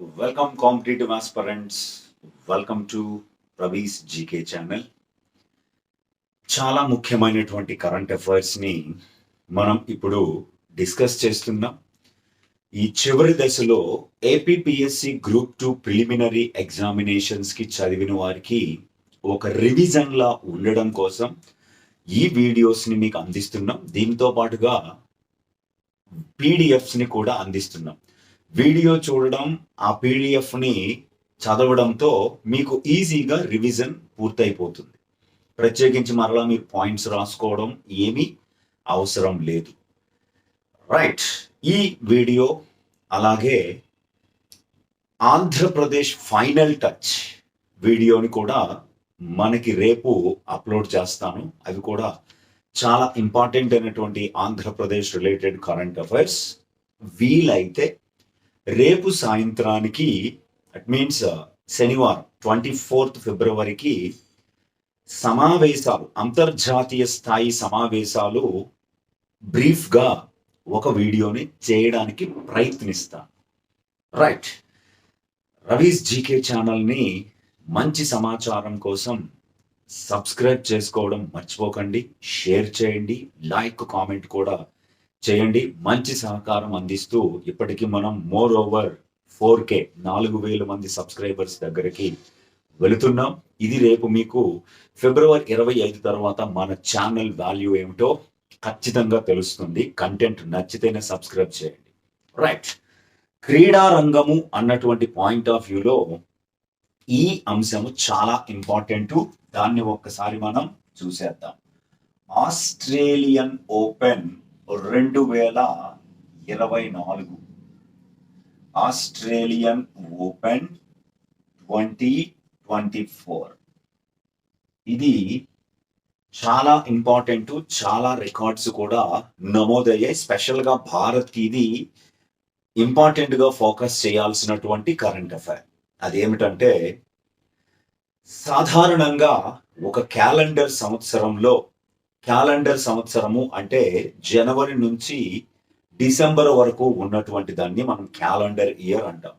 Welcome competitive aspirants welcome to Ravi's GK channel చాలా ముఖ్యమైనటువంటి current అఫైర్స్ని మనం ఇప్పుడు డిస్కస్ చేస్తున్నాం. ఈ చివరి దశలో ఏపీపీఎస్సి గ్రూప్ టూ ప్రిలిమినరీ ఎగ్జామినేషన్స్కి చదివిన వారికి ఒక రివిజన్లా ఉండడం కోసం ఈ వీడియోస్ని మీకు అందిస్తున్నాం. దీంతో పాటుగా పీడిఎఫ్స్ని కూడా అందిస్తున్నాం. వీడియో చూడడం ఆ పీడిఎఫ్ని చదవడంతో మీకు ఈజీగా రివిజన్ పూర్తయిపోతుంది. ప్రత్యేకించి మరలా మీరు పాయింట్స్ రాసుకోవడం ఏమీ అవసరం లేదు. రైట్ ఈ వీడియో అలాగే ఆంధ్రప్రదేశ్ ఫైనల్ టచ్ వీడియోని కూడా మనకి రేపు అప్లోడ్ చేస్తాను. అవి కూడా చాలా ఇంపార్టెంట్ అయినటువంటి ఆంధ్రప్రదేశ్ రిలేటెడ్ కరెంట్ అఫైర్స్. వీలైతే రేపు సాయంత్రానికి అట్ మీన్స్ uh, శనివారం ట్వంటీ ఫోర్త్ ఫిబ్రవరికి సమావేశాలు అంతర్జాతీయ స్థాయి సమావేశాలు బ్రీఫ్గా ఒక వీడియోని చేయడానికి ప్రయత్నిస్తాను. రైట్ రవీస్ జీకే ఛానల్ని మంచి సమాచారం కోసం సబ్స్క్రైబ్ చేసుకోవడం మర్చిపోకండి షేర్ చేయండి లైక్ కామెంట్ కూడా చేయండి. మంచి సహకారం అందిస్తూ ఇప్పటికీ మనం మోర్ ఓవర్ ఫోర్ కే నాలుగు వేల మంది సబ్స్క్రైబర్స్ దగ్గరికి వెళుతున్నాం. ఇది రేపు మీకు ఫిబ్రవరి ఇరవై ఐదు తర్వాత మన ఛానల్ వాల్యూ ఏమిటో ఖచ్చితంగా తెలుస్తుంది. కంటెంట్ నచ్చితేనే సబ్స్క్రైబ్ చేయండి. రైట్ క్రీడా రంగము అన్నటువంటి పాయింట్ ఆఫ్ వ్యూలో ఈ అంశము చాలా ఇంపార్టెంట్ దాన్ని ఒక్కసారి మనం చూసేద్దాం. ఆస్ట్రేలియన్ ఓపెన్ రెండు వేల ఇరవై నాలుగు. Australian Open twenty twenty four. ఇది చాలా ఇంపార్టెంట్ చాలా రికార్డ్స్ కూడా నమోదయ్యాయి. స్పెషల్గా భారత్కి భారత్ ఇది ఇంపార్టెంట్గా ఫోకస్ చేయాల్సినటువంటి కరెంట్ అఫైర్. అదేమిటంటే సాధారణంగా ఒక క్యాలెండర్ సంవత్సరంలో క్యాలెండర్ సంవత్సరము అంటే జనవరి నుంచి డిసెంబర్ వరకు ఉన్నటువంటి దాన్ని మనం క్యాలెండర్ ఇయర్ అంటాం.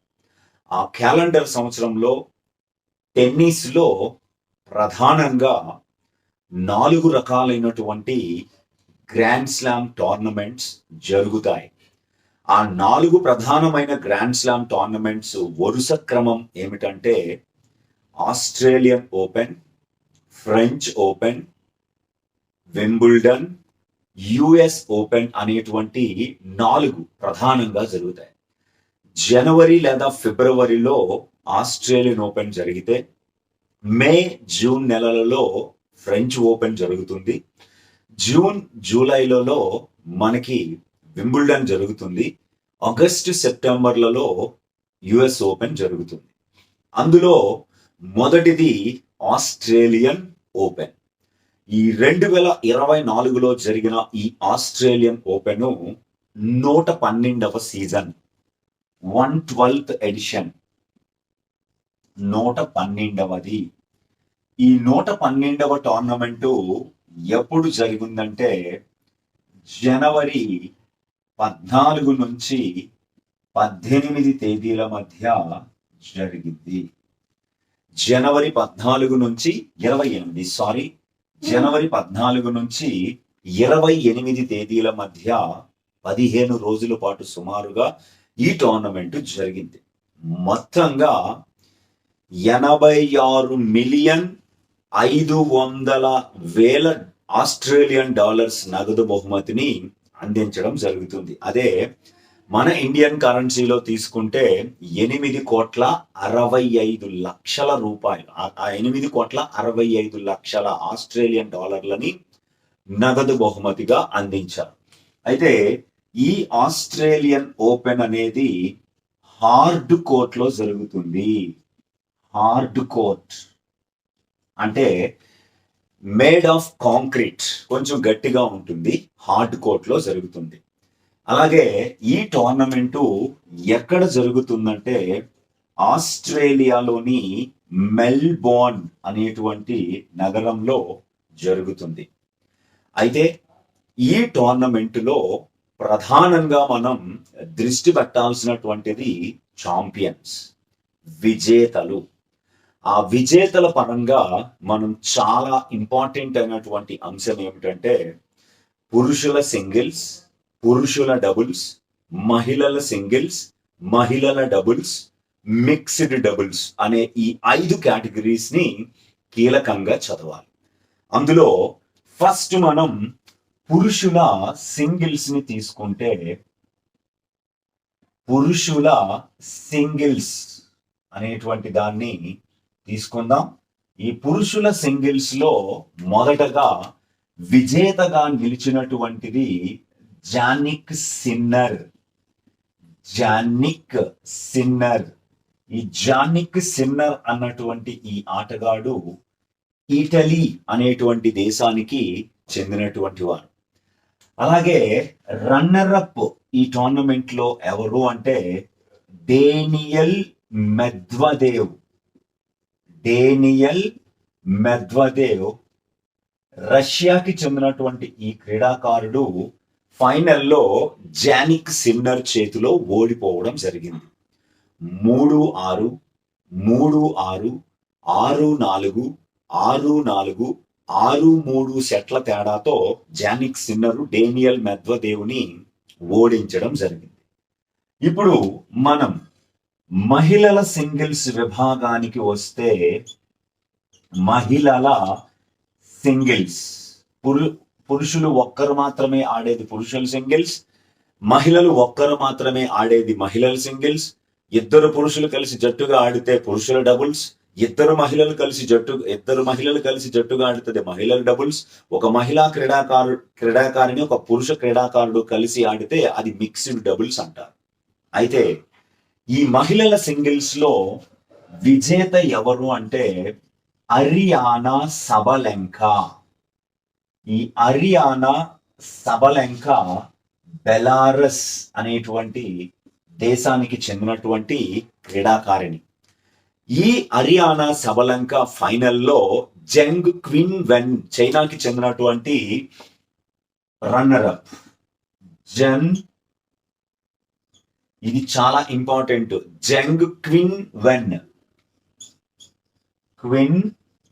ఆ క్యాలెండర్ సంవత్సరంలో టెన్నిస్లో ప్రధానంగా నాలుగు రకాలైనటువంటి గ్రాండ్ స్లామ్ టోర్నమెంట్స్ జరుగుతాయి. ఆ నాలుగు ప్రధానమైన గ్రాండ్ స్లామ్ టోర్నమెంట్స్ వరుస క్రమం ఏమిటంటే Australian Open French Open Wimbledon US Open అనేటువంటి నాలుగు ప్రధానంగా జరుగుతాయి. జనవరి లేదా ఫిబ్రవరిలో ఆస్ట్రేలియన్ ఓపెన్ జరిగితే మే జూన్ నెలలలో ఫ్రెంచ్ ఓపెన్ జరుగుతుంది. జూన్ జూలైలలో మనకి వింబుల్డన్ జరుగుతుంది. ఆగస్టు సెప్టెంబర్లలో యుఎస్ ఓపెన్ జరుగుతుంది. అందులో మొదటిది ఆస్ట్రేలియన్ ఓపెన్. ఈ రెండు వేల ఇరవై నాలుగులో జరిగిన ఈ ఆస్ట్రేలియన్ ఓపెన్ నూట పన్నెండవ సీజన్ వన్ ట్వెల్త్ ఎడిషన్ నూట పన్నెండవది. ఈ నూట పన్నెండవ టోర్నమెంటు ఎప్పుడు జరిగిందంటే జనవరి పద్నాలుగు నుంచి పద్దెనిమిది తేదీల మధ్య జరిగింది. జనవరి పద్నాలుగు నుంచి ఇరవై ఎనిమిది సారీ జనవరి పద్నాలుగు నుంచి ఇరవై ఎనిమిది తేదీల మధ్య పదిహేను రోజుల పాటు సుమారుగా ఈ టోర్నమెంట్ జరిగింది. మొత్తంగా ఎనభై ఆరు మిలియన్ ఐదు వందల వేల ఆస్ట్రేలియన్ డాలర్స్ నగదు బహుమతిని అందించడం జరుగుతుంది. అదే మన ఇండియన్ కరెన్సీలో తీసుకుంటే ఎనిమిది కోట్ల అరవై ఐదు లక్షల రూపాయలు. ఆ- ఎనిమిది కోట్ల అరవై ఐదు లక్షల ఆస్ట్రేలియన్ డాలర్లని నగదు బహుమతిగా అందించారు. అయితే ఈ ఆస్ట్రేలియన్ ఓపెన్ అనేది హార్డ్ కోర్ట్లో జరుగుతుంది. హార్డ్ కోర్ట్ అంటే మేడ్ ఆఫ్ కాంక్రీట్. కొంచెం గట్టిగా ఉంటుంది. హార్డ్ కోర్ట్లో జరుగుతుంది. అలాగే ఈ టోర్నమెంట్ ఎక్కడ జరుగుతుందంటే ఆస్ట్రేలియాలోని మెల్బోర్న్ అనేటువంటి నగరంలో జరుగుతుంది. అయితే ఈ టోర్నమెంట్లో ప్రధానంగా మనం దృష్టి పెట్టాల్సినటువంటిది ఛాంపియన్స్ విజేతలు. ఆ విజేతల పరంగా మనం చాలా ఇంపార్టెంట్ అయినటువంటి అంశం ఏమిటంటే పురుషుల సింగిల్స్ పురుషుల డబుల్స్ మహిళల సింగిల్స్ మహిళల డబుల్స్ మిక్స్డ్ డబుల్స్ అనే ఈ ఐదు కేటగిరీస్ని కీలకంగా చదవాలి. అందులో ఫస్ట్ మనం పురుషుల సింగిల్స్ని తీసుకుంటే పురుషుల సింగిల్స్ అనేటువంటి దాన్ని తీసుకుందాం. ఈ పురుషుల సింగిల్స్లో మొదటగా విజేతగా నిలిచినటువంటిది జానిక్ సిన్నర్ జానిక్ సిన్నర్ ఈ జానిక్ సిన్నర్ అన్నటువంటి ఈ ఆటగాడు ఇటలీ అనేటువంటి దేశానికి చెందినటువంటి వారు అలాగే రన్నర్ అప్ ఈ టోర్నమెంట్లో ఎవరు అంటే డేనియల్ మెద్వదేవ్ డేనియల్ మెద్వదేవ్ రష్యాకి చెందినటువంటి ఈ క్రీడాకారుడు ఫైనల్లో జానిక్ సిన్నర్ చేతిలో ఓడిపోవడం జరిగింది. మూడు ఆరు మూడు ఆరు ఆరు నాలుగు ఆరు నాలుగు ఆరు మూడు సెట్ల తేడాతో జానిక్ సిన్నరు డేనియల్ మెద్వదేవుని ఓడించడం జరిగింది. ఇప్పుడు మనం మహిళల సింగిల్స్ విభాగానికి వస్తే మహిళల సింగిల్స్ పురు పురుషులు ఒక్కరు మాత్రమే ఆడేది పురుషుల సింగిల్స్ మహిళలు ఒక్కరు మాత్రమే ఆడేది మహిళల సింగిల్స్. ఇద్దరు పురుషులు కలిసి జట్టుగా ఆడితే పురుషుల డబుల్స్ ఇద్దరు మహిళలు కలిసి జట్టు ఇద్దరు మహిళలు కలిసి జట్టుగా ఆడుతుంది మహిళల డబుల్స్. ఒక మహిళా క్రీడాకారు క్రీడాకారిని ఒక పురుష క్రీడాకారుడు కలిసి ఆడితే అది మిక్స్డ్ డబుల్స్ అంటారు. అయితే ఈ మహిళల సింగిల్స్లో విజేత ఎవరు అంటే అరియానా సబలెంక. ఈ అరియానా సబలెంక బెలారస్ అనేటువంటి దేశానికి చెందినటువంటి క్రీడాకారిణి. ఈ అరియానా సబలంక ఫైనల్లో జంగ్ క్విన్ వెన్ చైనాకి చెందినటువంటి రన్నర్ అప్ జన్ ఇది చాలా ఇంపార్టెంట్. Zheng Qinwen. క్విన్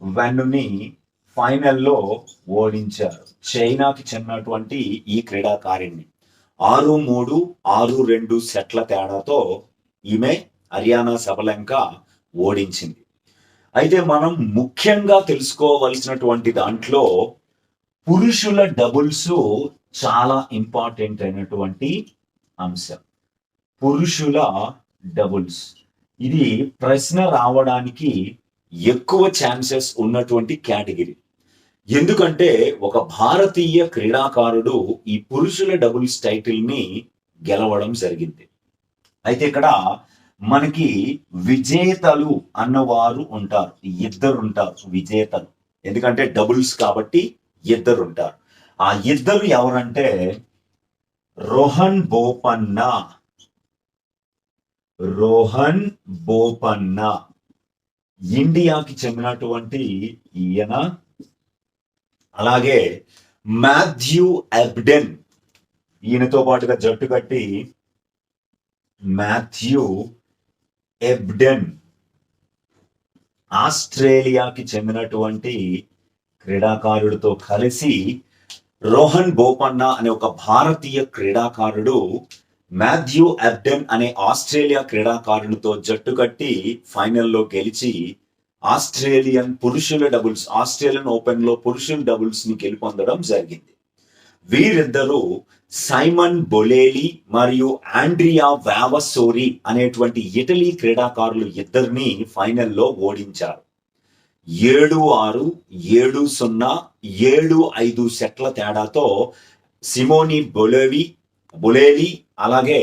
వెన్ని ఫైనల్లో ఓడించారు. చైనాకి చెందినటువంటి ఈ క్రీడాకారిణి. ఆరు మూడు ఆరు రెండు సెట్ల తేడాతో ఈమె హర్యానా సబలంక ఓడించింది. అయితే మనం ముఖ్యంగా తెలుసుకోవలసినటువంటి దాంట్లో పురుషుల డబుల్స్ చాలా ఇంపార్టెంట్ అయినటువంటి అంశం. పురుషుల డబుల్స్. ఇది ప్రశ్న రావడానికి ఎక్కువ ఛాన్సెస్ ఉన్నటువంటి కేటగిరీ. ఎందుకంటే ఒక భారతీయ క్రీడాకారుడు ఈ పురుషుల డబుల్స్ టైటిల్ని గెలవడం జరిగింది. అయితే ఇక్కడ మనకి విజేతలు అన్నవారు ఉంటారు. ఇద్దరు ఉంటారు విజేతలు. ఎందుకంటే డబుల్స్ కాబట్టి ఇద్దరు ఉంటారు ఆ ఇద్దరు ఎవరంటే రోహన్ బోపన్న. రోహన్ బోపన్న. ఇండియాకి చెందినటువంటి ఈయన అలాగే మాథ్యూ అబ్డెన్ ఈయనతో పాటుగా జట్టు కట్టి మాథ్యూ ఎబ్డెన్ ఆస్ట్రేలియాకి చెందినటువంటి క్రీడాకారుడితో కలిసి రోహన్ బోపన్న అనే ఒక భారతీయ క్రీడాకారుడు మాథ్యూ అబ్డెన్ అనే ఆస్ట్రేలియా క్రీడాకారునితో జట్టు కట్టి ఫైనల్లో గెలిచి ఆస్ట్రేలియన్ పురుషుల డబుల్స్ ఆస్ట్రేలియన్ ఓపెన్లో పురుషుల డబుల్స్ని గెలుపొందడం జరిగింది. వీరిద్దరూ సైమన్ బొలేలి మరియు ఆండ్రియా వ్యావసోరి అనేటువంటి ఇటలీ క్రీడాకారులు ఇద్దరిని ఫైనల్లో ఓడించారు. ఏడు ఆరు ఏడు సున్నా ఏడు ఐదు సెట్ల తేడాతో సిమోని బొలేవి బొలేలి అలాగే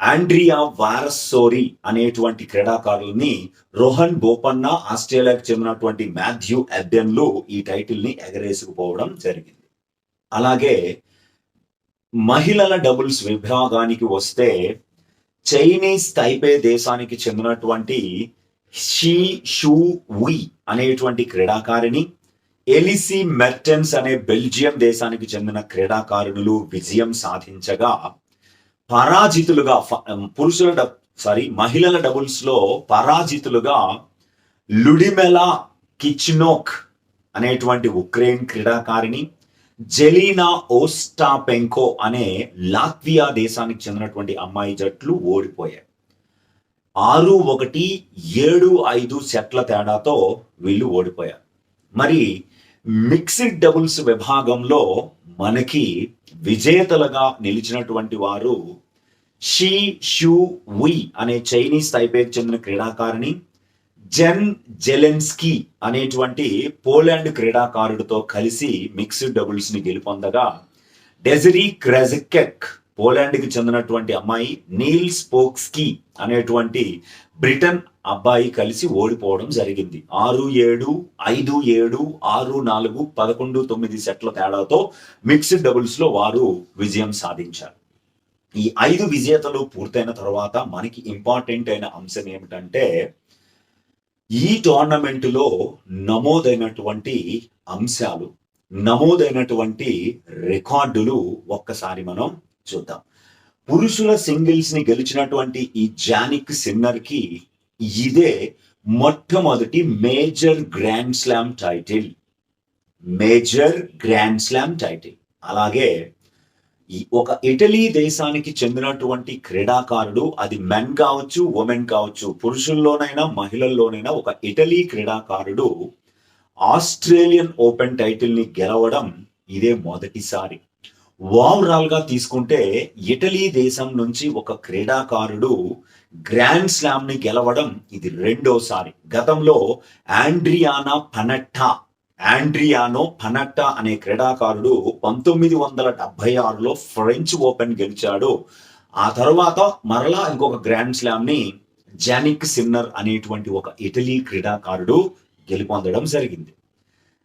ఆండ్రియా వారసోరి అనేటువంటి క్రీడాకారుల్ని రోహన్ బోపన్న ఆస్ట్రేలియాకు చెందినటువంటి మాథ్యూ ఎడ్డెన్లు ఈ టైటిల్ని ఎగరేసుకుపోవడం జరిగింది. అలాగే మహిళల డబుల్స్ విభాగానికి వస్తే చైనీస్ తైపే దేశానికి చెందినటువంటి షీ షూ వి అనేటువంటి క్రీడాకారిణి ఎలిసి మెర్టెన్స్ అనే బెల్జియం దేశానికి చెందిన క్రీడాకారులు విజయం సాధించగా పరాజితులుగా పురుషుల డబ్ సారీ మహిళల డబుల్స్లో పరాజితులుగా లుడిమెలా కిచ్నోక్ అనేటువంటి ఉక్రెయిన్ క్రీడాకారిణి జెలీనా ఓస్టాపెంకో అనే లాత్వియా దేశానికి చెందినటువంటి అమ్మాయి జట్లు ఓడిపోయాయి. ఆరు ఒకటి ఏడు ఐదు సెట్ల తేడాతో వీళ్ళు ఓడిపోయారు. మరి మిక్స్డ్ డబుల్స్ విభాగంలో మనకి విజేతలుగా నిలిచినటువంటి వారు షీ షూ వి అనే చైనీస్ తైపేకి చెందిన క్రీడాకారిణి జెన్ జెలెన్స్కీ అనేటువంటి పోలాండ్ క్రీడాకారుడితో కలిసి మిక్స్డ్ డబుల్స్ని గెలుపొందగా డెజరీ క్రెజకెక్ పోలాండ్కి చెందినటువంటి అమ్మాయి నీల్ స్పోక్స్కీ అనేటువంటి బ్రిటన్ అబ్బాయి కలిసి ఓడిపోవడం జరిగింది. ఆరు ఏడు ఐదు ఏడు ఆరు నాలుగు పదకొండు తొమ్మిది సెట్ల తేడాతో మిక్స్డ్ డబుల్స్లో వారు విజయం సాధించారు. ఈ ఐదు విజేతలు పూర్తయిన తర్వాత మనకి ఇంపార్టెంట్ అయిన అంశం ఏమిటంటే ఈ టోర్నమెంటులో నమోదైనటువంటి అంశాలు నమోదైనటువంటి రికార్డులు ఒక్కసారి మనం చూద్దాం. పురుషుల సింగిల్స్ని గెలిచినటువంటి ఈ జానిక్ సిన్నర్కి ఇదే మొట్టమొదటి major grand slam title. Major grand slam title. అలాగే ఒక ఇటలీ దేశానికి చెందినటువంటి క్రీడాకారుడు అది మెన్ కావచ్చు ఉమెన్ కావచ్చు పురుషుల్లోనైనా మహిళల్లోనైనా ఒక ఇటలీ క్రీడాకారుడు ఆస్ట్రేలియన్ ఓపెన్ టైటిల్ని గెలవడం ఇదే మొదటిసారి. ఓవరాల్గా తీసుకుంటే ఇటలీ దేశం నుంచి ఒక క్రీడాకారుడు గ్రాండ్ స్లామ్ని గెలవడం ఇది రెండోసారి. గతంలో ఆండ్రియానా పనట్టా ఆండ్రియానో పనట్టా అనే క్రీడాకారుడు పంతొమ్మిది వందల డెబ్బై ఆరులో ఫ్రెంచ్ ఓపెన్ గెలిచాడు. ఆ తర్వాత మరలా ఇంకొక గ్రాండ్ స్లామ్ని జానిక్ సిన్నర్ అనేటువంటి ఒక ఇటలీ క్రీడాకారుడు గెలుపొందడం జరిగింది.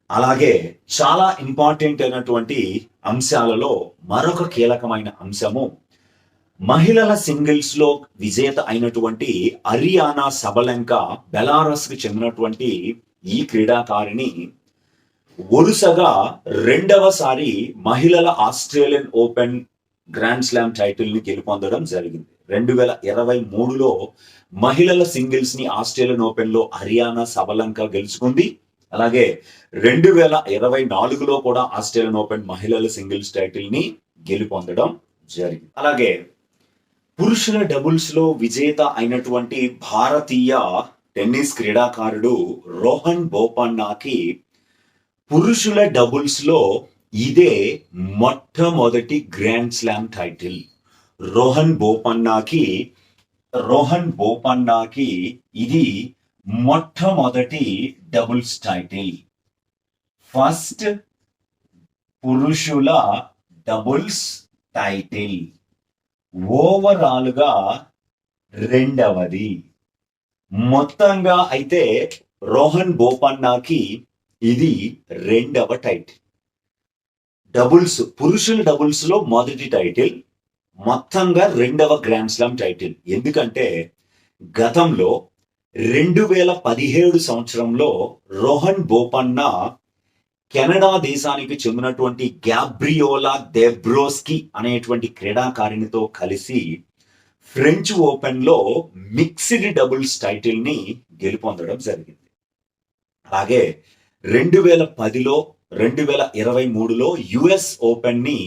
అలాగే చాలా ఇంపార్టెంట్ అయినటువంటి అంశాలలో మరొక కీలకమైన అంశము మహిళల సింగిల్స్లో విజేత అయినటువంటి హరియానా సబలంక బెలారస్కి చెందినటువంటి ఈ క్రీడాకారిణి వరుసగా రెండవసారి మహిళల ఆస్ట్రేలియన్ ఓపెన్ గ్రాండ్ స్లామ్ టైటిల్ని గెలుపొందడం జరిగింది. రెండు వేల ఇరవై మూడులో మహిళల సింగిల్స్ని ఆస్ట్రేలియన్ ఓపెన్లో హర్యానా సబలంక గెలుచుకుంది. అలాగే రెండు వేల ఇరవై నాలుగులో కూడా ఆస్ట్రేలియన్ ఓపెన్ మహిళల సింగిల్స్ టైటిల్ని గెలుపొందడం జరిగింది. అలాగే పురుషుల డబుల్స్లో విజేత అయినటువంటి భారతీయ టెన్నిస్ క్రీడాకారుడు రోహన్ బోపన్నాకి పురుషుల డబుల్స్లో ఇదే మొట్టమొదటి గ్రాండ్ స్లామ్ టైటిల్. రోహన్ బోపన్నాకి రోహన్ బోపన్నాకి ఇది మొట్టమొదటి డబుల్స్ టైటిల్ ఫస్ట్ పురుషుల డబుల్స్ టైటిల్ ఓవరాల్గా రెండవది. మొత్తంగా అయితే రోహన్ బోపన్నాకి ఇది రెండవ టైటిల్ డబుల్స్ పురుషుల డబుల్స్లో మొదటి టైటిల్ మొత్తంగా రెండవ గ్రాండ్ స్లామ్ టైటిల్ ఎందుకంటే గతంలో రెండు వేల పదిహేడు సంవత్సరంలో రోహన్ బోపన్నా కెనడా దేశానికి చెందినటువంటి గ్యాబ్రియోలా దెబ్రోస్కి అనేటువంటి క్రీడాకారిణితో కలిసి ఫ్రెంచ్ ఓపెన్లో మిక్స్డ్ డబుల్స్ టైటిల్ని గెలుపొందడం జరిగింది. అలాగే రెండు వేల పదిలో రెండు వేల ఇరవై మూడులో యుఎస్ ఓపెన్ని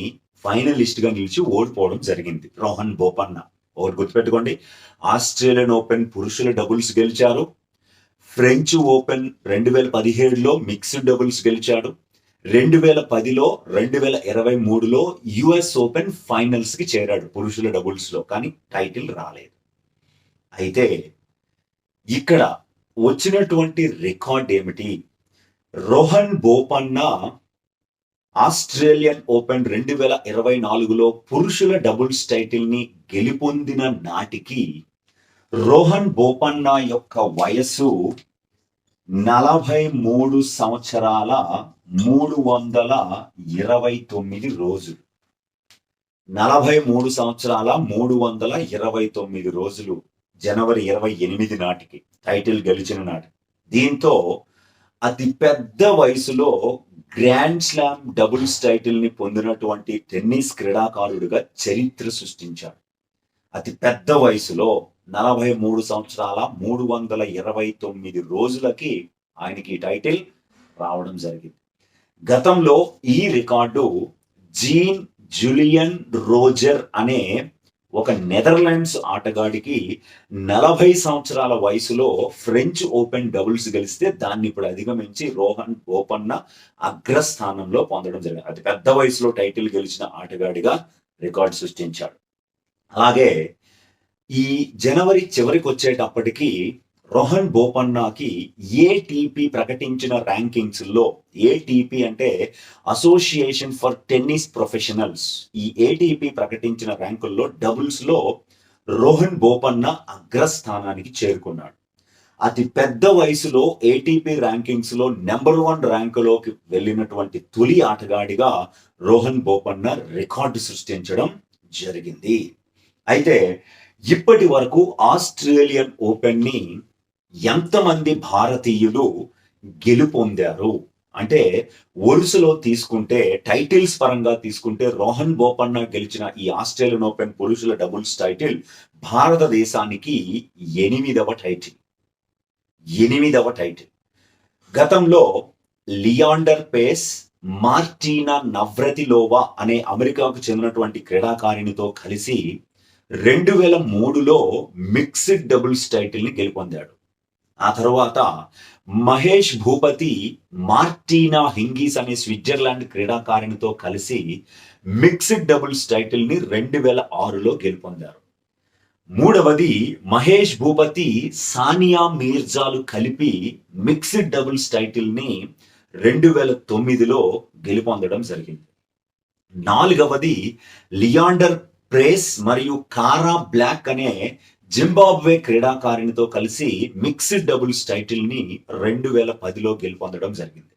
ఫైనలిస్ట్గా నిలిచి ఓడిపోవడం జరిగింది రోహన్ బోపన్న. ఒకటి గుర్తుపెట్టుకోండి ఆస్ట్రేలియన్ ఓపెన్ పురుషుల డబుల్స్ గెలిచారు. ఫ్రెంచ్ ఓపెన్ రెండు వేల పదిహేడులో మిక్స్డ్ డబుల్స్ గెలిచాడు. రెండు వేల పదిలో రెండు వేల ఇరవై మూడులో యుఎస్ ఓపెన్ ఫైనల్స్కి చేరాడు పురుషుల డబుల్స్లో కానీ టైటిల్ రాలేదు. అయితే ఇక్కడ వచ్చినటువంటి రికార్డ్ ఏమిటి? రోహన్ బోపన్న ఆస్ట్రేలియన్ ఓపెన్ రెండు వేల ఇరవై నాలుగులో పురుషుల డబుల్స్ టైటిల్ని గెలుపొందిన నాటికి రోహన్ బోపన్న యొక్క వయస్సు నలభై మూడు సంవత్సరాల మూడు వందల ఇరవై తొమ్మిది రోజులు. నలభై మూడు సంవత్సరాల మూడు వందల ఇరవై తొమ్మిది రోజులు జనవరి ఇరవై ఎనిమిది నాటికి టైటిల్ గెలిచిన నాటి దీంతో అతి పెద్ద వయసులో గ్రాండ్ స్లామ్ డబుల్స్ టైటిల్ని పొందినటువంటి టెన్నిస్ క్రీడాకారుడిగా చరిత్ర సృష్టించాడు. అతి పెద్ద వయసులో నలభై మూడు సంవత్సరాల మూడు వందల ఇరవై తొమ్మిది రోజులకి ఆయనకి టైటిల్ రావడం జరిగింది. గతంలో ఈ రికార్డు జీన్ జూలియన్ రోజర్ అనే ఒక నెదర్లాండ్స్ ఆటగాడికి నలభై సంవత్సరాల వయసులో ఫ్రెంచ్ ఓపెన్ డబుల్స్ గెలిస్తే దాన్ని ఇప్పుడు అధిగమించి రోహన్ ఓపన్న అగ్రస్థానంలో పొందడం జరిగింది. అతి పెద్ద వయసులో టైటిల్ గెలిచిన ఆటగాడిగా రికార్డు సృష్టించాడు. అలాగే ఈ జనవరి చివరికి వచ్చేటప్పటికి రోహన్ బోపన్నాకి ఏటీపీ ప్రకటించిన ర్యాంకింగ్స్లో ఏటీపీ అంటే అసోసియేషన్ ఫర్ టెన్నిస్ ప్రొఫెషనల్స్. ఈ ఏటీపీ ప్రకటించిన ర్యాంకుల్లో డబుల్స్లో రోహన్ బోపన్న అగ్రస్థానానికి చేరుకున్నాడు. అతి పెద్ద వయసులో ఏటీపీ ర్యాంకింగ్స్లో నెంబర్ వన్ ర్యాంకులోకి వెళ్ళినటువంటి తొలి ఆటగాడిగా రోహన్ బోపన్న రికార్డు సృష్టించడం జరిగింది. అయితే ఇప్పటి వరకు ఆస్ట్రేలియన్ ఓపెన్ని ఎంతమంది భారతీయులు గెలుపొందారు? అంటే వరుసలో తీసుకుంటే టైటిల్స్ పరంగా తీసుకుంటే రోహన్ బోపన్న గెలిచిన ఈ ఆస్ట్రేలియన్ ఓపెన్ పురుషుల డబుల్స్ టైటిల్ భారతదేశానికి ఎనిమిదవ టైటిల్. ఎనిమిదవ టైటిల్. గతంలో లియాండర్ పేస్ మార్టీనా నవ్రతిలోవా అనే అమెరికాకు చెందినటువంటి క్రీడాకారిణితో కలిసి రెండు వేల మూడులో మిక్స్డ్ డబుల్స్ టైటిల్ని గెలుపొందాడు. ఆ తర్వాత మహేష్ భూపతి మార్టీనా హింగీస్ అనే స్విట్జర్లాండ్ క్రీడాకారిణితో కలిసి మిక్స్డ్ డబుల్స్ టైటిల్ని రెండు వేల ఆరులో గెలుపొందారు. మూడవది మహేష్ భూపతి సానియా మీర్జాలు కలిపి మిక్స్డ్ డబుల్స్ టైటిల్ని రెండు వేల తొమ్మిదిలో గెలుపొందడం జరిగింది. నాలుగవది లియాండర్ ప్రేస్ మరియు కారా బ్లాక్ అనే జింబాబ్వే క్రీడాకారిణితో కలిసి మిక్స్డ్ డబుల్స్ టైటిల్ని రెండు వేల పదిలో గెలుపొందడం జరిగింది.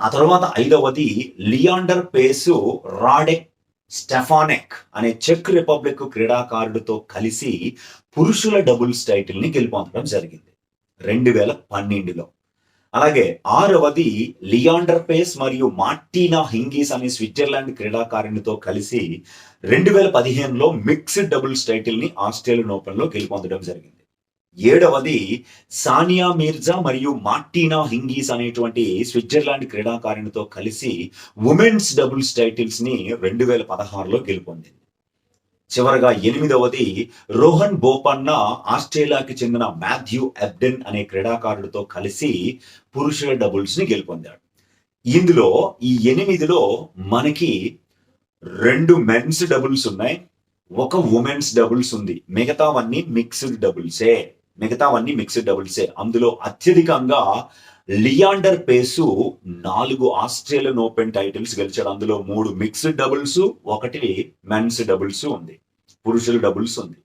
ఆ తర్వాత ఐదవది లియాండర్ పేసు రాడెక్ స్టెఫానెక్ అనే చెక్ రిపబ్లిక్ క్రీడాకారుడితో కలిసి పురుషుల డబుల్స్ టైటిల్ని గెలుపొందడం జరిగింది. రెండు వేల పన్నెండులో. అలాగే ఆరవది లియాండర్ పేస్ మరియు మార్టీనా హింగీస్ అనే స్విట్జర్లాండ్ క్రీడాకారిణితో కలిసి రెండు వేల పదిహేనులో మిక్స్డ్ డబుల్స్ టైటిల్ని ఆస్ట్రేలియన్ ఓపెన్లో గెలుపొందడం జరిగింది. ఏడవది సానియా మీర్జా మరియు మార్టీనా హింగీస్ అనేటువంటి స్విట్జర్లాండ్ క్రీడాకారిణితో కలిసి ఉమెన్స్ డబుల్స్ టైటిల్స్ని రెండు వేల పదహారులో గెలుపొందింది. చివరగా ఎనిమిదవది రోహన్ బోపన్న ఆస్ట్రేలియాకి చెందిన మాథ్యూ ఎబ్డెన్ అనే క్రీడాకారుడితో కలిసి పురుషుల డబుల్స్ని గెలుపొందాడు. ఇందులో ఈ ఎనిమిదిలో మనకి రెండు మెన్స్ డబుల్స్ ఉన్నాయి. ఒక ఉమెన్స్ డబుల్స్ ఉంది. మిగతావన్నీ మిక్స్డ్ డబుల్సే మిగతావన్నీ మిక్స్డ్ డబుల్సే అందులో అత్యధికంగా లియాండర్ పేసు నాలుగు ఆస్ట్రేలియన్ ఓపెన్ టైటిల్స్ గెలిచాడు. అందులో మూడు మిక్స్డ్ డబుల్స్ ఒకటి మెన్స్ డబుల్స్ ఉంది. పురుషుల డబుల్స్ ఉంది.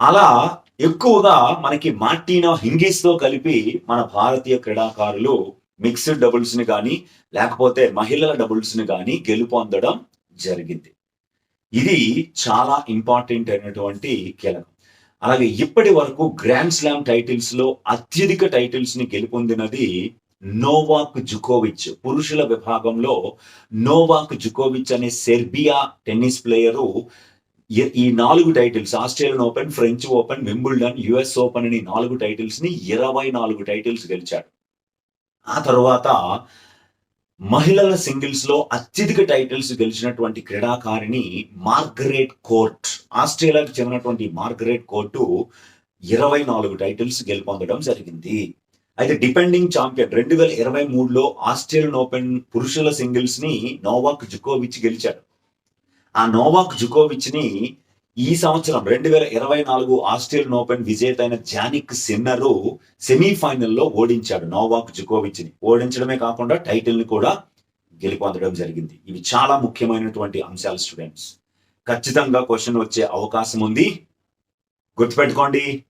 అలా ఎక్కువగా మనకి మార్టీనా హింగీస్తో కలిపి మన భారతీయ క్రీడాకారులు మిక్స్డ్ డబుల్స్ని కానీ లేకపోతే మహిళల డబుల్స్ని కానీ గెలుపొందడం జరిగింది. ఇది చాలా ఇంపార్టెంట్ అయినటువంటి కీలకం. అలాగే ఇప్పటి వరకు గ్రాండ్ స్లామ్ టైటిల్స్లో అత్యధిక టైటిల్స్ని గెలుపొందినది నోవాక్ జుకోవిచ్. పురుషుల విభాగంలో నోవాక్ జుకోవిచ్ అనే సెర్బియా టెన్నిస్ ప్లేయరు ఈ నాలుగు titles Australian Open French Open Wimbledon US Open అని నాలుగు టైటిల్స్ని ఇరవై నాలుగు టైటిల్స్ గెలిచాడు. ఆ తర్వాత మహిళల సింగిల్స్లో అత్యధిక టైటిల్స్ గెలిచినటువంటి క్రీడాకారిణి మార్గరెట్ కోర్ట్ ఆస్ట్రేలియాకు చెందినటువంటి మార్గరెట్ కోర్టు ఇరవై నాలుగు టైటిల్స్ గెలుపొందడం జరిగింది. అయితే డిపెండింగ్ ఛాంపియన్ రెండు వేల ఇరవై మూడులో ఆస్ట్రేలియన్ ఓపెన్ పురుషుల సింగిల్స్ని నోవాక్ జుకోవిచ్ గెలిచాడు. ఆ నోవాక్ జుకోవిచ్ని ఈ సంవత్సరం రెండు వేల ఇరవై నాలుగు ఆస్ట్రేలియన్ ఓపెన్ విజేత అయిన జానిక్ సిన్నరు సెమీఫైనల్లో ఓడించాడు నోవాక్ జుకోవిచ్ని ఓడించడమే కాకుండా టైటిల్ని కూడా గెలుపొందడం జరిగింది. ఇవి చాలా ముఖ్యమైనటువంటి అంశాలు స్టూడెంట్స్. ఖచ్చితంగా క్వశ్చన్ వచ్చే అవకాశం ఉంది. గుర్తుపెట్టుకోండి.